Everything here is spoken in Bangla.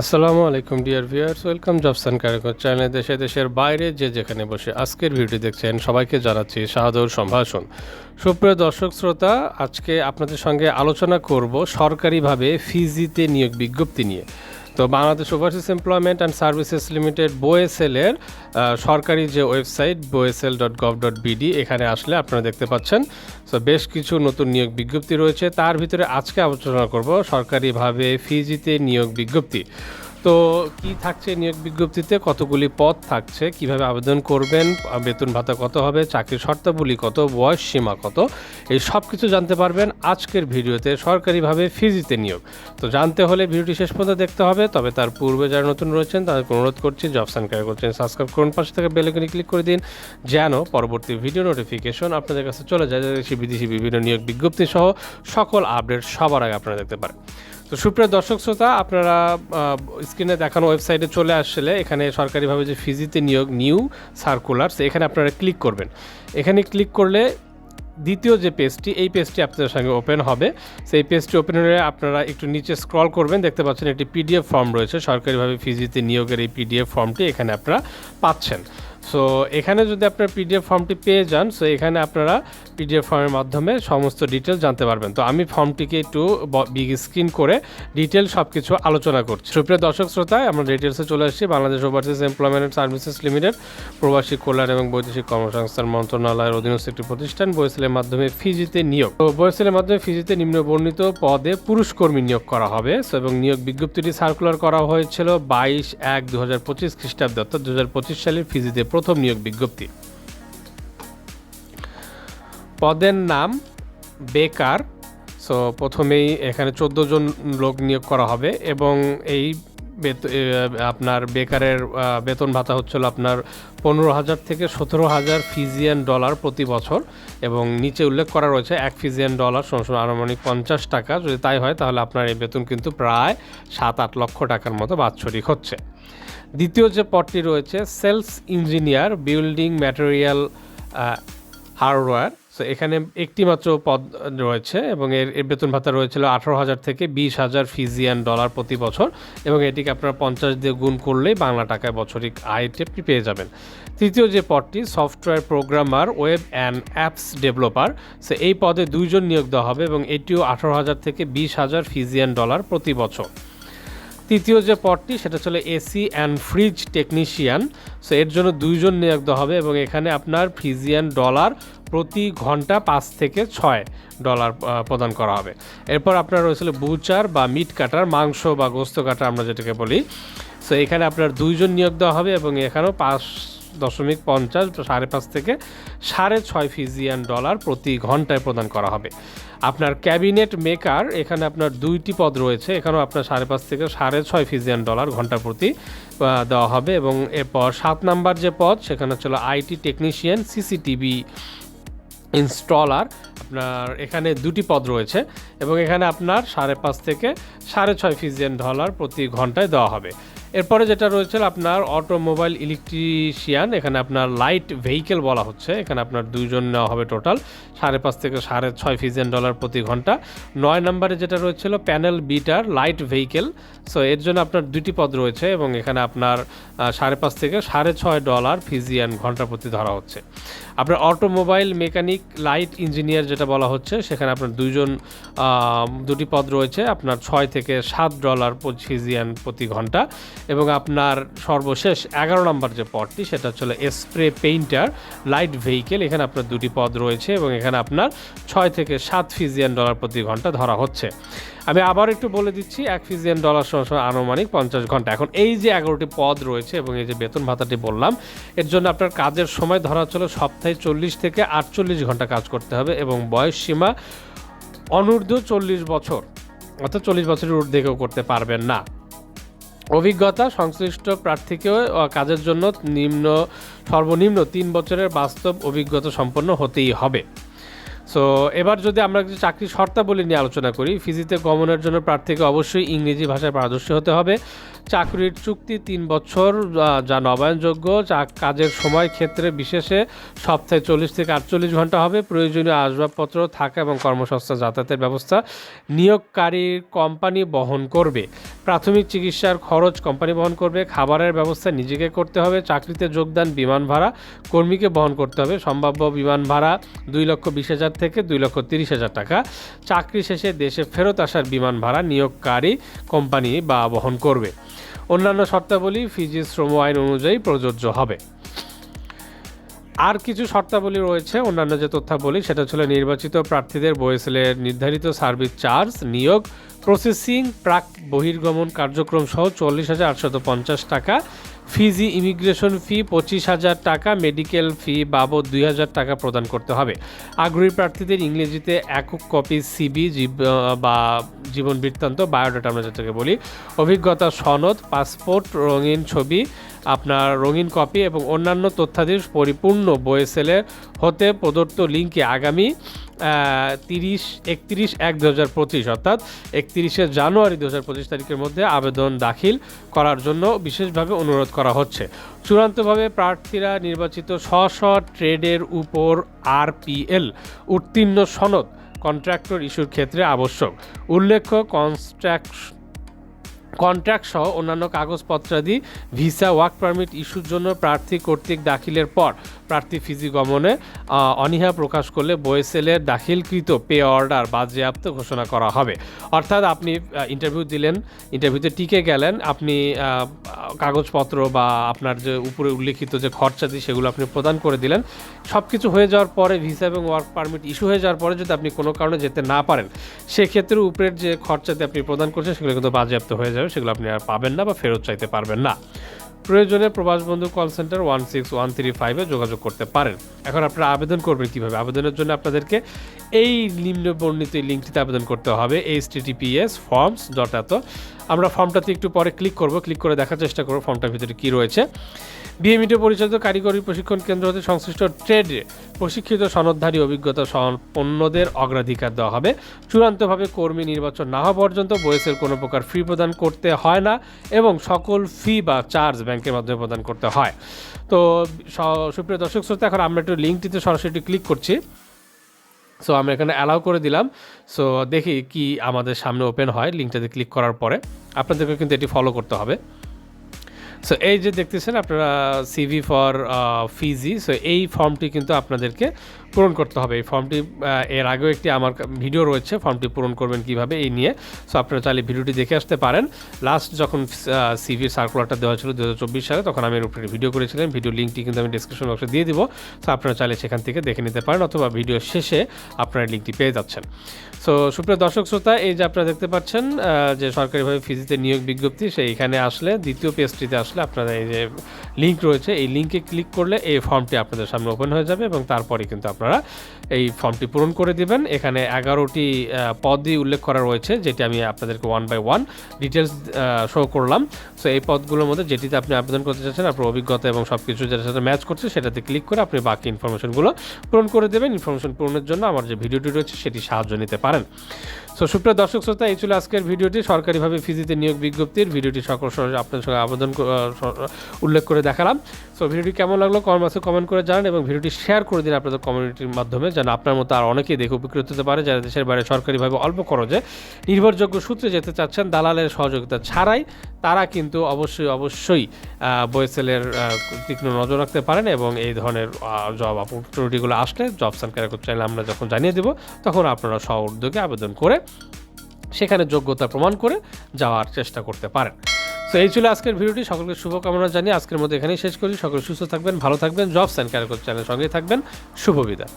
আসসালামু আলাইকুম, dear viewers. Welcome jobs and career চ্যানেলে। দেশে দেশের বাইরে যে যেখানে বসে আজকের ভিডিও দেখছেন, সবাইকে জানাচ্ছি সাদর সম্ভাষণ। সুপ্রিয় দর্শক, শ্রোতা, আজকে আপনাদের সঙ্গে আলোচনা করব সরকারিভাবে ফিজিতে নিয়োগ বিজ্ঞপ্তি নিয়ে। তো Bangladesh overseas employment and services limited বোয়েসেলের সরকারি যে website BOESL dot gov dot BD এখানে আসলে আপনারা দেখতে পাচ্ছেন। তো বেশ কিছু নতুন নিয়োগ বিজ্ঞপ্তি রয়েছে। তার ভিতরে আজকে আলোচনা করব সরকারিভাবে ফিজিতে নিয়োগ বিজ্ঞপ্তি। তো কি থাকছে নিয়োগ বিজ্ঞপ্তিতে? কতগুলি পদ থাকছে? কীভাবে আবেদন করবেন? বেতন ভাতা কত হবে? চাকরির শর্তাবলী কত? বয়স সীমা কত? এই সব কিছু জানতে পারবেন আজকের ভিডিওতে সরকারিভাবে ফিজিতে নিয়োগ। তো জানতে হলে ভিডিওটি শেষ পর্যন্ত দেখতে হবে, তবে তার পূর্বে যারা নতুন রয়েছেন, তাদেরকে অনুরোধ করছি জব সানকার করছেন, সাবস্ক্রাইব করুন, পাশে থেকে বেলেকনে ক্লিক করে দিন, যেন পরবর্তী ভিডিও নোটিফিকেশন আপনাদের কাছে চলে যায়। দেশি বিদেশি বিভিন্ন নিয়োগ বিজ্ঞপ্তি সহ সকল আপডেট সবার আগে আপনারা দেখতে পারেন। তো সুপ্রিয় দর্শক শ্রোতা, আপনারা স্ক্রিনে দেখানো ওয়েবসাইটে চলে আসলে এখানে সরকারিভাবে যে ফিজিতে নিয়োগ, নিউ সার্কুলারস এখানে আপনারা ক্লিক করবেন। এখানে ক্লিক করলে দ্বিতীয় যে পেজটি, এই পেজটি আপনাদের সঙ্গে ওপেন হবে। সেই পেজটি ওপেন হলে আপনারা একটু নিচে স্ক্রল করবেন, দেখতে পাচ্ছেন একটি পিডিএফ ফর্ম রয়েছে। সরকারিভাবে ফিজিতে নিয়োগের এই পিডিএফ ফর্মটি এখানে আপনারা পাচ্ছেন। সো, এখানে যদি আপনারা পিডিএফ ফর্মটি পেয়ে যান, সো এখানে আপনারা পিডিএফ ফর্মের মাধ্যমে সমস্ত ডিটেল জানতে পারবেন। তো আমি ফর্মটিকে একটু বিগ স্ক্রিন করে ডিটেল সব কিছু আলোচনা করছি। সুপ্রিয় দর্শক শ্রোতায় আমরা ডিটেলসে চলে আসছি। Bangladesh overseas employment services limited প্রবাসী কল্যাণ এবং বৈদেশিক কর্মসংস্থান মন্ত্রণালয়ের অধীনস্থ একটি প্রতিষ্ঠান বয়সেলের মাধ্যমে ফিজিতে নিয়োগ। তো বয়সেলের মাধ্যমে ফিজিতে নিম্ন বর্ণিত পদে পুরুষ কর্মী নিয়োগ করা হবে। এবং নিয়োগ বিজ্ঞপ্তিটি সার্কুলার করা হয়েছিল বাইশ এক দু হাজার পঁচিশ খ্রিস্টাব্দ, অর্থাৎ দু হাজার পঁচিশ সালের ফিজিতে প্রথম নিয়োগ বিজ্ঞপ্তি। পদের নাম বেকার। সো প্রথমেই এখানে চোদ্দ জন লোক নিয়োগ করা হবে এবং এই আপনার বেকারের বেতন ভাতা হচ্ছিল আপনার পনেরো হাজার থেকে সতেরো হাজার ফিজিয়ান ডলার প্রতি বছর এবং নিচে উল্লেখ করা রয়েছে এক ফিজিয়ান ডলার সমান আনুমানিক পঞ্চাশ টাকা। যদি তাই হয়, তাহলে আপনার এই বেতন কিন্তু প্রায় সাত আট লক্ষ টাকার মতো বাৎসরিক হচ্ছে। দ্বিতীয় যে পদটি রয়েছে, sales engineer, building material hardware. So এখানে একটি মাত্র পদ রয়েছে এবং এর এর বেতন ভাতা রয়েছিল আঠারো হাজার থেকে বিশ হাজার ফিজিয়ান ডলার প্রতি বছর এবং এটিকে আপনারা পঞ্চাশ দিয়ে গুণ করলেই বাংলা টাকায় বছরিক আয়টি পেয়ে যাবেন। তৃতীয় যে পদটি, software programmer, web and apps developer. So এই পদে দুইজন নিয়োগ দেওয়া হবে এবং এটিও আঠারো হাজার থেকে বিশ হাজার ফিজিয়ান ডলার প্রতি বছর। তৃতীয় যে পদটি, সেটা ছিল AC and fridge technician so এর জন্য দুইজন নিয়োগ হবে এবং এখানে আপনার ফিজিয়ান ডলার প্রতি ঘণ্টা পাঁচ থেকে ছয় ডলার প্রদান করা হবে। এরপর আপনার রয়েছিল বুচার বা মিট কাটার, মাংস বা গোস্ত কাটা আমরা যেটাকে বলি। সো এখানে আপনার দুইজন নিয়োগ দেওয়া হবে এবং এখানেও পাঁচ দশমিক পঞ্চাশ সাড়ে পাঁচ থেকে সাড়ে ছয় ফিজিয়ান ডলার প্রতি ঘন্টায় প্রদান করা হবে। আপনার ক্যাবিনেট মেকার, এখানে আপনার দুইটি পদ রয়েছে, এখানেও আপনার সাড়ে পাঁচ থেকে সাড়ে ছয় ফিজিয়ান ডলার ঘণ্টা প্রতি দেওয়া হবে এবং এরপর সাত নাম্বার যে পদ, সেখানে ছিল আইটি টেকনিশিয়ান, সিসিটিভি ইনস্টলার, আপনার এখানে দুটি পদ রয়েছে এবং এখানে আপনার সাড়ে পাঁচ থেকে সাড়ে ছয় ফিজিয়ান ডলার প্রতি ঘন্টায় দেওয়া হবে। এরপরে যেটা রয়েছে আপনার অটোমোবাইল ইলেকট্রিশিয়ান এখানে আপনার লাইট ভেহিকেল বলা হচ্ছে। এখানে আপনার দুইজন নেওয়া হবে টোটাল সাড়ে পাঁচ থেকে সাড়ে ছয় ফিজিয়ান ডলার প্রতি ঘণ্টা। নয় নম্বরে যেটা রয়েছিল panel beater light vehicle so এর জন্য আপনার দুটি পদ রয়েছে এবং এখানে আপনার সাড়ে পাঁচ থেকে সাড়ে ছয় ডলার ফিজিয়ান ঘণ্টা প্রতি ধরা হচ্ছে। আপনার অটোমোবাইল মেকানিক, লাইট ইঞ্জিনিয়ার যেটা বলা হচ্ছে, সেখানে আপনার দুইজন দুটি পদ রয়েছে, আপনার ছয় থেকে সাত ডলার ফিজিয়ান প্রতি ঘণ্টা এবং আপনার সর্বশেষ এগারো নম্বর যে পদটি, সেটা হচ্ছে স্প্রে পেইন্টার, লাইট ভেহিকেল, এখানে আপনার দুটি পদ রয়েছে এবং এখানে আপনার ছয় থেকে সাত ফিজিয়ান ডলার প্রতি ঘণ্টা ধরা হচ্ছে। আমি আবার একটু বলে দিচ্ছি, এক ফিজিয়ান ডলার সমান আনুমানিক পঞ্চাশ ঘণ্টা। এখন এই যে এগারোটি পদ রয়েছে এবং এই যে বেতন ভাতাটি বললাম, এর জন্য আপনার কাজের সময় ধরা হচ্ছিল সপ্তাহে চল্লিশ থেকে আটচল্লিশ ঘণ্টা কাজ করতে হবে এবং বয়স সীমা অনূর্ধ্ব চল্লিশ বছর। অর্থাৎ চল্লিশ বছরের ঊর্ধ্বে কেউ করতে পারবেন না। অভিজ্ঞতা, সংশ্লিষ্ট প্রার্থীকেও কাজের জন্য নিম্ন, সর্বনিম্ন তিন বছরের বাস্তব অভিজ্ঞতা সম্পন্ন হতেই হবে। সো এবার যদি আমরা কিছু চাকরি শর্তাবলী নিয়ে আলোচনা করি, ফিজিতে গমনের জন্য প্রার্থীকে অবশ্যই ইংরেজি ভাষায় পারদর্শী হতে হবে। চাকরির চুক্তি তিন বছর যা নবায়নযোগ্য কাজের সময় ক্ষেত্রে বিশেষে সপ্তাহে চল্লিশ থেকে আটচল্লিশ ঘণ্টা হবে। প্রয়োজনীয় আসবাবপত্র, থাকা এবং কর্মসংস্থান যাতায়াতের ব্যবস্থা নিয়োগকারীর কোম্পানি বহন করবে। প্রাথমিক চিকিৎসার খরচ কোম্পানি বহন করবে। খাবারের ব্যবস্থা নিজেকে করতে হবে। চাকরিতে যোগদান, বিমান ভাড়া কর্মীকে বহন করতে হবে। সম্ভাব্য বিমান ভাড়া দুই লক্ষ বিশ হাজার থেকে দুই লক্ষ তিরিশ হাজার টাকা। চাকরি শেষে দেশে ফেরত আসার বিমান ভাড়া নিয়োগকারী কোম্পানি বা বহন করবে। অন্যান্য শর্তাবলী ফিজি শ্রম আইন অনুযায়ী প্রযোজ্য হবে। আর কিছু শর্তাবলী রয়েছে, অন্যান্য যে তথ্যাবলী, সেটা ছিল নির্বাচিত প্রার্থীদের বয়েসেলের নির্ধারিত সার্ভিস চার্জ, নিয়োগ, প্রসেসিং, প্রাক বহির্গমন কার্যক্রম সহ চল্লিশ হাজার আটশত পঞ্চাশ টাকা ফিজি ইমিগ্রেশন ফি পঁচিশ হাজার টাকা, মেডিকেল ফি বাবদ দুই হাজার টাকা প্রদান করতে হবে। আগ্রহী প্রার্থীদের ইংরেজিতে একক কপি সিবি বা জীবন বৃত্তান্ত, বায়োডাটা আমরা যেটাকে বলি। অভিজ্ঞতা সনদ, পাসপোর্ট, রঙিন ছবি, আপনার রঙিন কপি এবং অন্যান্য তথ্যাদি পরিপূর্ণ বয়েসেলের হতে প্রদত্ত লিঙ্কে আগামী তিরিশ, একত্রিশ এক দু হাজার পঁচিশ, অর্থাৎ একত্রিশে জানুয়ারি দু হাজার পঁচিশ তারিখের মধ্যে আবেদন দাখিল করার জন্য বিশেষভাবে অনুরোধ করা হচ্ছে। চূড়ান্তভাবে প্রার্থীরা নির্বাচিত স্ব স্ব ট্রেডের উপর আরপিএল, উত্তীর্ণ সনদ কন্ট্রাক্টর ইস্যুর ক্ষেত্রে আবশ্যক। উল্লেখ্য কনস্ট্রাক্ট কন্ট্রাক্ট সহ অন্যান্য কাগজপত্রাদি, ভিসা, ওয়ার্ক পারমিট ইস্যুর জন্য প্রার্থী কর্তৃক দাখিলের পর প্রার্থী ফিজি গমনে অনীহা প্রকাশ করলে বয়েসেলের দাখিলকৃত পে অর্ডার বাজেয়াপ্ত ঘোষণা করা হবে। অর্থাৎ আপনি ইন্টারভিউ দিলেন ইন্টারভিউতে টিকে গেলেন, আপনি কাগজপত্র বা আপনার যে উপরে উল্লেখিত যে খরচাদি সেগুলো আপনি প্রদান করে দিলেন। সব কিছু হয়ে যাওয়ার পরে, ভিসা এবং ওয়ার্ক পারমিট ইস্যু হয়ে যাওয়ার পরে যদি আপনি কোনো কারণে যেতে না পারেন, সেক্ষেত্রে উপরের যে খরচাতে আপনি প্রদান করছেন, সেগুলো কিন্তু বাজেয়াপ্ত হয়ে যাবে। সেগুলো আপনি আর পাবেন না বা ফেরত চাইতে পারবেন না। প্রয়োজনে প্রবাস বন্ধু call centre one six one three ফাইভে যোগাযোগ করতে পারেন। এখন আপনারা আবেদন করবেন কীভাবে? আবেদনের জন্য আপনাদেরকে এই নিম্ন বর্ণিত লিঙ্কটিতে আবেদন করতে হবে এইচ টিটিপিএস ফর্মস ডট আমরা ফর্মটাতে একটু পরে ক্লিক করব ক্লিক করে দেখার চেষ্টা করব ফর্মটার ভিতরে কী রয়েছে। বিএমইটি পরিচালিত কারিগরি প্রশিক্ষণ কেন্দ্র হতে সংশ্লিষ্ট ট্রেডে প্রশিক্ষিত সনদধারী অভিজ্ঞতা সম্পন্নদের অগ্রাধিকার দেওয়া হবে। চূড়ান্তভাবে কর্মী নির্বাচন না হওয়া পর্যন্ত বয়সের কোনো প্রকার ফি প্রদান করতে হয় না এবং সকল ফি বা চার্জ ব্যাংকের মাধ্যমে প্রদান করতে হয়। তো সুপ্রিয় দর্শক শ্রোতা, এখন আমরা একটু লিঙ্কটিতে সরাসরি ক্লিক করছি। সো আমরা এখানে অ্যালাউ করে দিলাম। সো দেখি কি আমাদের সামনে ওপেন হয়। লিঙ্কটাতে ক্লিক করার পরে আপনাদেরকে কিন্তু এটি ফলো করতে হবে। সো এই যে দেখতেছেন আপনারা সিভি ফর ফিজি সো এই ফর্মটি কিন্তু আপনাদেরকে পূরণ করতে হবে। এই ফর্মটি এর আগেও একটি আমার ভিডিও রয়েছে, ফর্মটি পূরণ করবেন কীভাবে এই নিয়ে। সো আপনারা চাইলে ভিডিওটি দেখে আসতে পারেন। লাস্ট যখন সিভির সার্কুলারটা দেওয়া ছিল দু হাজার চব্বিশ সালে, তখন আমি এর উপরে ভিডিও করেছিলাম। ভিডিও লিঙ্কটি কিন্তু আমি ডিসক্রিপশন বক্সে দিয়ে দিব। সো আপনারা চাইলে সেখান থেকে দেখে নিতে পারেন অথবা ভিডিও শেষে আপনারা লিঙ্কটি পেয়ে যাচ্ছেন। সো সুপ্রিয় দর্শক, শ্রোতা, এই যে আপনারা দেখতে পাচ্ছেন যে সরকারিভাবে ফিজিতে নিয়োগ বিজ্ঞপ্তি সেইখানে আসলে, দ্বিতীয় পেজটিতে আসলে আপনারা এই যে লিঙ্ক রয়েছে, এই লিঙ্কে ক্লিক করলে এই ফর্মটি আপনাদের সামনে ওপেন হয়ে যাবে এবং তারপরে কিন্তু আপনারা এই ফর্মটি পূরণ করে দিবেন। এখানে এগারোটি পদই উল্লেখ করা রয়েছে, যেটি আমি আপনাদেরকে one by one details show করলাম। সো এই পদগুলোর মধ্যে যেটিতে আপনি আবেদন করতে চাচ্ছেন, আপনার অভিজ্ঞতা এবং সব কিছু যেটার সাথে ম্যাচ করছে, সেটাতে ক্লিক করে আপনি বাকি ইনফরমেশনগুলো পূরণ করে দেবেন। ইনফরমেশন পূরণের জন্য আমার যে ভিডিওটি রয়েছে, সেটি সাহায্য নিতে পারেন। সো সুপ্রিয় দর্শক শ্রোতা, এই ছিল আজকের ভিডিওটি। সরকারিভাবে ফিজিতে নিয়োগ বিজ্ঞপ্তির ভিডিওটি সকল আপনাদের সঙ্গে আবেদন উল্লেখ করে দেখালাম। সো ভিডিওটি কেমন লাগল কমেন্টসে কমেন্ট করে জানান এবং ভিডিওটি শেয়ার করে দিন আপনাদের কমিউনিটির মাধ্যমে যেন আপনার মতো আর অনেকেই দেখে উপকৃত হতে পারে যারা দেশের বাইরে সরকারিভাবে অল্প খরচে নির্ভরযোগ্য সূত্রে যেতে চাচ্ছেন, দালালের সহযোগিতা ছাড়াই তারা কিন্তু অবশ্যই অবশ্যই বয়েসেলের তীক্ষ্ণ নজর রাখতে পারেন এবং এই ধরনের জব অপরচুনিটিগুলো আসলে জব ক্যারিয়ার চ্যানেল আমরা যখন জানিয়ে দেব, তখন আপনারা স্ব উদ্যোগে আবেদন করে সেখানে যোগ্যতা প্রমাণ করে যাওয়ার চেষ্টা করতে পারেন। তো এই ছিল আজকের ভিডিওটি। সকলকে শুভকামনা জানিয়ে আজকের মধ্যে এখানেই শেষ করি। সকলে সুস্থ থাকবেন, ভালো থাকবেন। জবস অ্যান্ড ক্যারিয়ার চ্যানেল সঙ্গেই থাকবেন। শুভ বিদায়।